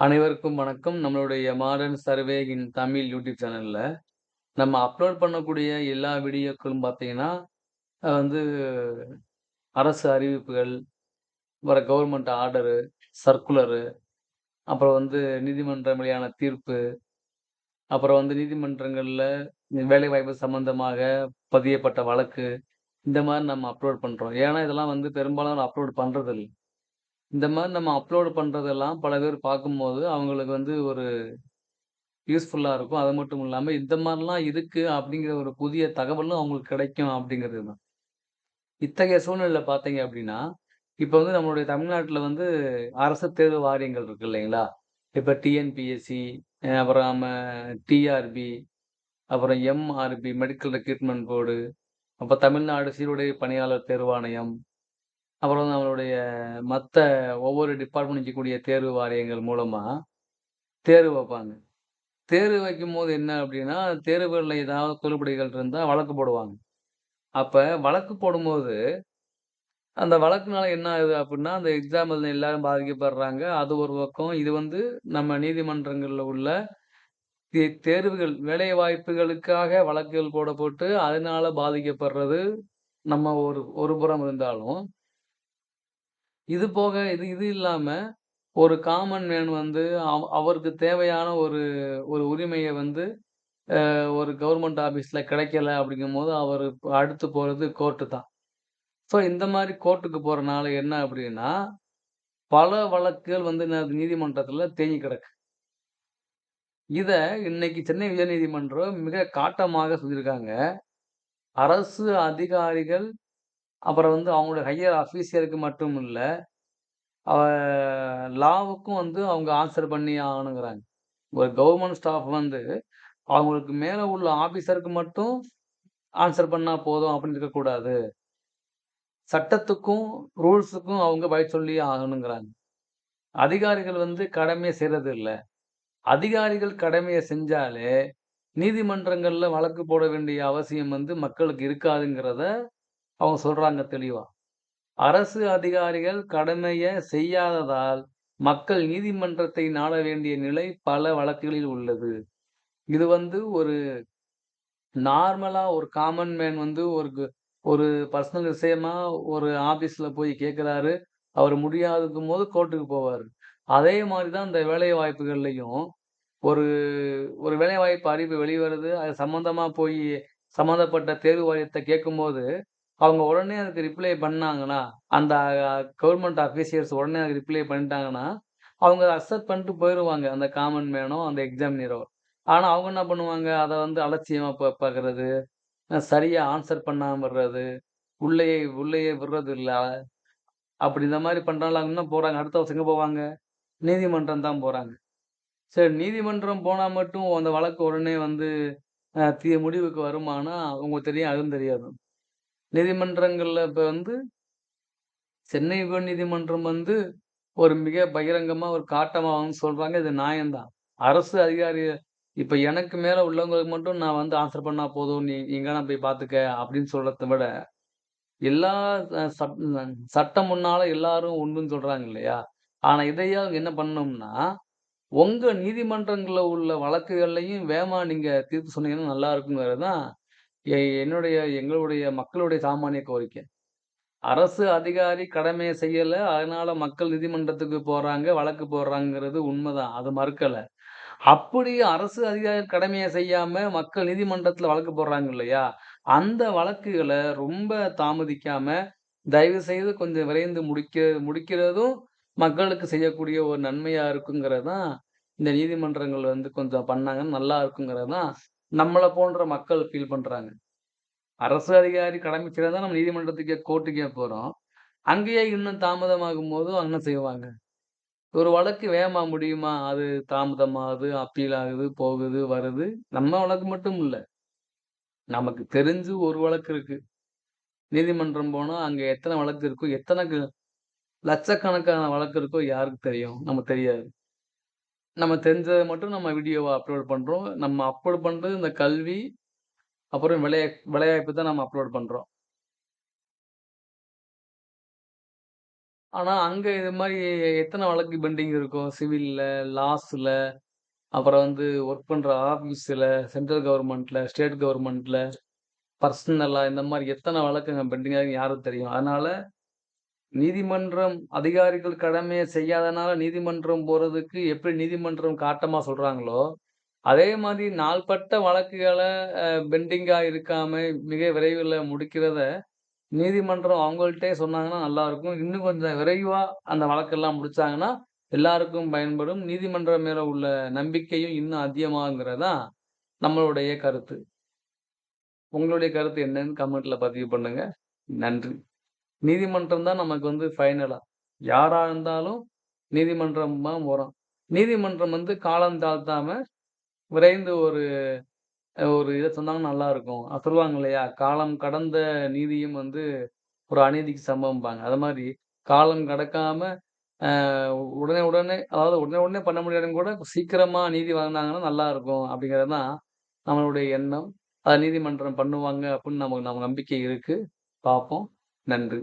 அனைவருக்கும் வணக்கம். நம்மளுடைய modern survey in Tamil YouTube சேனலில் நம்ம அப்லோட் பண்ணக்கூடிய எல்லா வீடியோக்களும் பார்த்தீங்கன்னா, வந்து அரசு அறிவிப்புகள், வர கவர்மெண்ட் ஆர்டரு, சர்க்குலரு, அப்புறம் வந்து நீதிமன்றம் வழியான தீர்ப்பு, அப்புறம் வந்து நீதிமன்றங்களில் வேலைவாய்ப்பு சம்மந்தமாக பதியப்பட்ட வழக்கு, இந்த மாதிரி நம்ம அப்லோட் பண்ணுறோம் ஏன்னா, இதெல்லாம் வந்து பெரும்பாலும் அப்லோட் பண்ணுறதில்லை இந்த மாதிரி நம்ம அப்லோடு பண்றதெல்லாம் பல பேர் பார்க்கும்போது, அவங்களுக்கு வந்து ஒரு யூஸ்ஃபுல்லாக இருக்கும். அது மட்டும் இல்லாமல் இந்த மாதிரிலாம் இருக்குது அப்படிங்கிற ஒரு புதிய தகவலும் அவங்களுக்கு கிடைக்கும் அப்படிங்கிறது தான். இத்தகைய சூழ்நிலையில் பார்த்தீங்க அப்படின்னா, இப்போ வந்து நம்மளுடைய தமிழ்நாட்டில் வந்து அரசு தேர்வு வாரியங்கள் இருக்கு இல்லைங்களா? இப்போ டிஎன்பிஎஸ்சி, அப்புறம் நம்ம டிஆர்பி, அப்புறம் எம்ஆர்பி மெடிக்கல் ரெக்ரூட்மெண்ட் போர்டு, அப்போ தமிழ்நாடு சீருடை பணியாளர் தேர்வாணையம், அப்புறம் நம்மளுடைய மற்ற ஒவ்வொரு டிபார்ட்மெண்ட் இருக்கக்கூடிய தேர்வு வாரியங்கள் மூலமாக தேர்வு வைப்பாங்க. தேர்வு வைக்கும்போது என்ன அப்படின்னா, தேர்வுகளில் ஏதாவது குளறுபடிகள் இருந்தால் வழக்கு போடுவாங்க. அப்போ வழக்கு போடும்போது, அந்த வழக்குனால என்ன ஆகுது அப்படின்னா, அந்த எக்ஸாம்பிள் எல்லாரும் பாதிக்கப்படுறாங்க. அது ஒரு பக்கம். இது வந்து நம்ம நீதிமன்றங்களில் உள்ள தே தேர்வுகள் வேலைவாய்ப்புகளுக்காக வழக்குகள் போடப்பட்டு, அதனால பாதிக்கப்படுறது நம்ம ஒரு ஒரு புறம் இருந்தாலும் இது போக இது இது இல்லாம, ஒரு காமன் மேன் வந்து அவ் அவருக்கு தேவையான ஒரு ஒரு உரிமைய வந்து அ ஒரு கவர்மெண்ட் ஆஃபீஸில் கிடைக்கல அப்படிங்கும்போது, அவரு அடுத்து போறது கோர்ட்டு தான். ஸோ இந்த மாரி கோர்ட்டுக்கு போறனால என்ன அப்படின்னா, பல வழக்குகள் வந்து ந நீதிமன்றத்துல தேங்கி கிடக்கு. இத இன்னைக்கு சென்னை உயர்நீதிமன்றம் மிக காட்டமாக சொல்லியிருக்காங்க. அரசு அதிகாரிகள், அப்புறம் வந்து அவங்களோட ஹையர் ஆஃபீஸியருக்கு மட்டும் இல்லை அவ லாவுக்கும் வந்து அவங்க ஆன்சர் பண்ணி ஆகணுங்கிறாங்க. ஒரு கவர்மெண்ட் ஸ்டாஃப் வந்து, அவங்களுக்கு மேலே உள்ள ஆஃபீஸருக்கு மட்டும் ஆன்சர் பண்ணால் போதும் அப்படின்னு இருக்கக்கூடாது. சட்டத்துக்கும், ரூல்ஸுக்கும் அவங்க பய சொல்லியே ஆகணுங்கிறாங்க. அதிகாரிகள் வந்து கடமையே செய்கிறது இல்லை அதிகாரிகள் கடமையை செஞ்சாலே, நீதிமன்றங்களில் வழக்கு போட வேண்டிய அவசியம் வந்து மக்களுக்கு இருக்காதுங்கிறத அவங்க சொல்றாங்க தெளிவா. அரசு அதிகாரிகள் கடமையை செய்யாததால், மக்கள் நீதிமன்றத்தை நாட வேண்டிய நிலை பல வழக்குகளில் உள்ளது. இது வந்து ஒரு நார்மலா ஒரு காமன் மேன் வந்து ஒரு ஒரு பர்சனல் விஷயமா ஒரு ஆபீஸ்ல போய் கேட்கிறாரு. அவர் முடியாதுக்கும் போது கோர்ட்டுக்கு போவாரு. அதே மாதிரிதான் தான் இந்த வேலை வாய்ப்புகள்லையும் ஒரு ஒரு வேலைவாய்ப்பு அறிவு வெளிவருது. அது சம்மந்தமா போய் சம்மந்தப்பட்ட தேர்வு வாரியத்தை கேட்கும்போது, அவங்க உடனே அதுக்கு ரிப்ளை பண்ணாங்கன்னா, அந்த கவர்மெண்ட் ஆஃபீசியர்ஸ் உடனே அதுக்கு ரிப்ளை பண்ணிட்டாங்கன்னா, அவங்க அத அக்செப்ட் பண்ணிட்டு போயிருவாங்க. அந்த காமன் மேனோ, அந்த எக்ஸாமினரோ. ஆனா அவங்க என்ன பண்ணுவாங்க, அதை வந்து அலட்சியமா பா பார்க்கறது, சரியாக சரியா ஆன்சர் பண்ணாம வர்றது உள்ளேயே உள்ளேயே விடுறது இல்லை அப்படி இந்த மாதிரி பண்றனால போகிறாங்க என்ன போறாங்க, அடுத்த வருஷம் எங்கே போவாங்க? நீதிமன்றம் தான் போறாங்க. சரி நீதிமன்றம் போனா மட்டும் அந்த வழக்கு உடனே வந்து அ முடிவுக்கு வருமானா, உங்களுக்கு தெரியும், அதுவும் தெரியாது. நீதிமன்றங்கள்ல இப்போ வந்து சென்னை உயர்நீதிமன்றம் வந்து ஒரு மிக பகிரங்கமா, ஒரு காட்டமா சொல்கிறாங்க சொல்றாங்க. இது நியாயம்தான் அரசு அதிகாரி இப்போ எனக்கு மேல உள்ளவங்களுக்கு மட்டும் நான் வந்து ஆன்சர் பண்ணா போதும். நீ நீ போய் பார்த்துக்க அப்படின்னு சொல்கிறத விட, எல்லா சட் சட்டம் முன்னால எல்லாரும் ஒன்றுன்னு சொல்றாங்க இல்லையா? ஆனா இதையே அவங்க என்ன பண்ணோம்னா உங்க நீதிமன்றங்கள்ல உள்ள வழக்குகள்லையும் வேமா நீங்க தீர்ப்பு சொன்னீங்கன்னா நல்லா இருக்குங்கிறது தான் என்னுடைய எங்களுடைய மக்களுடைய சாமானிய கோரிக்கை. அரசு அதிகாரி கடமையை செய்யல. அதனால மக்கள் நீதிமன்றத்துக்கு போறாங்க, வழக்கு போடுறாங்கங்கிறது உண்மைதான் அது மறுக்கலை அப்படி அரசு அதிகாரி கடமையை செய்யாம மக்கள் நீதிமன்றத்துல வழக்கு போடுறாங்க இல்லையா? அந்த வழக்குகளை ரொம்ப தாமதிக்காம, தயவு செய்து கொஞ்சம் விரைந்து முடிக்க முடிக்கிறதும் மக்களுக்கு செய்யக்கூடிய ஒரு நன்மையா இருக்குங்கிறது தான், இந்த நீதிமன்றங்கள் வந்து கொஞ்சம் பண்ணாங்கன்னா நல்லா இருக்குங்கிறது தான், நம்மளை போன்ற மக்கள் ஃபீல் பண்றாங்க. அரசு அதிகாரி கடமை தான் நம்ம நீதிமன்றத்துக்கே, கோர்ட்டுக்கே போறோம். அங்கேயே இன்னும் தாமதமாகும்போது என்ன செய்வாங்க? ஒரு வழக்கு வேகமா முடியுமா? அது தாமதமாகுது, அப்பீல் ஆகுது, போகுது, வருது. நம்ம வழக்கு மட்டும் இல்ல. நமக்கு தெரிஞ்சு ஒரு வழக்கு இருக்கு. நீதிமன்றம் போனா அங்க எத்தனை வழக்கு இருக்கோ எத்தனை லட்சக்கணக்கான வழக்கு இருக்கோ யாருக்கு தெரியும்? நமக்கு தெரியாது. நம்ம தெரிஞ்சதை மட்டும் நம்ம வீடியோவை அப்லோட் பண்ணுறோம் நம்ம அப்லோட் பண்ணுறது இந்த கல்வி, அப்புறம் விளையா விளையாய்ப்பு தான் நம்ம அப்லோட் பண்ணுறோம் ஆனால் அங்கே இது மாதிரி எத்தனை வழக்கு பெண்டிங் இருக்கும்? சிவிலில் லாஸில் அப்புறம் வந்து ஒர்க் பண்ணுற ஆஃபீஸில் சென்ட்ரல் கவர்மெண்ட்டில் ஸ்டேட் கவர்மெண்ட்டில் பர்சனலாக இந்த மாதிரி எத்தனை வழக்குங்க பெண்டிங்கா இருக்குன்னு யாருக்கு தெரியும்? அதனால் நீதிமன்றம் அதிகாரிகள் கடமையை செய்யாதனால நீதிமன்றம் போறதுக்கு எப்படி நீதிமன்றம் காட்டமா சொல்றாங்களோ, அதே மாதிரி நாள்பட்ட வழக்குகளை பெண்டிங்காக பெண்டிங்கா இருக்காம மிக விரைவில் முடிக்கிறத நீதிமன்றம் அவங்கள்ட்டே சொன்னாங்கன்னா நல்லா இருக்கும் இன்னும் கொஞ்சம் விரைவா அந்த வழக்கெல்லாம் முடிச்சாங்கன்னா, எல்லாருக்கும் பயன்படும். நீதிமன்றம் மேல உள்ள நம்பிக்கையும் இன்னும் அதிகமாகுங்கிறது தான் நம்மளுடைய கருத்து. உங்களுடைய கருத்து என்னன்னு கமெண்ட்ல பதிவு பண்ணுங்க. நன்றி. நீதிமன்றம் தான் நமக்கு வந்து ஃபைனலாக யாராக இருந்தாலும் நீதிமன்றம் தான் வரும் நீதிமன்றம் வந்து காலம் தாழ்த்தாம விரைந்து ஒரு ஒரு இதை சொன்னாங்கன்னா நல்லா இருக்கும் சொல்லுவாங்க இல்லையா? காலம் கடந்த நீதியும் வந்து ஒரு அநீதிக்கு சம்பவம்பாங்க அது மாதிரி காலம் கடக்காம உடனே உடனே அதாவது உடனே உடனே பண்ண முடியாதுன்னு கூட சீக்கிரமா நீதி வழங்குனாங்கன்னா நல்லாருக்கும். அப்படிங்கிறது தான் நம்மளுடைய எண்ணம். அதை நீதிமன்றம் பண்ணுவாங்க அப்படின்னு நமக்கு நம்ம நம்பிக்கை இருக்கு. பார்ப்போம். நன்றி.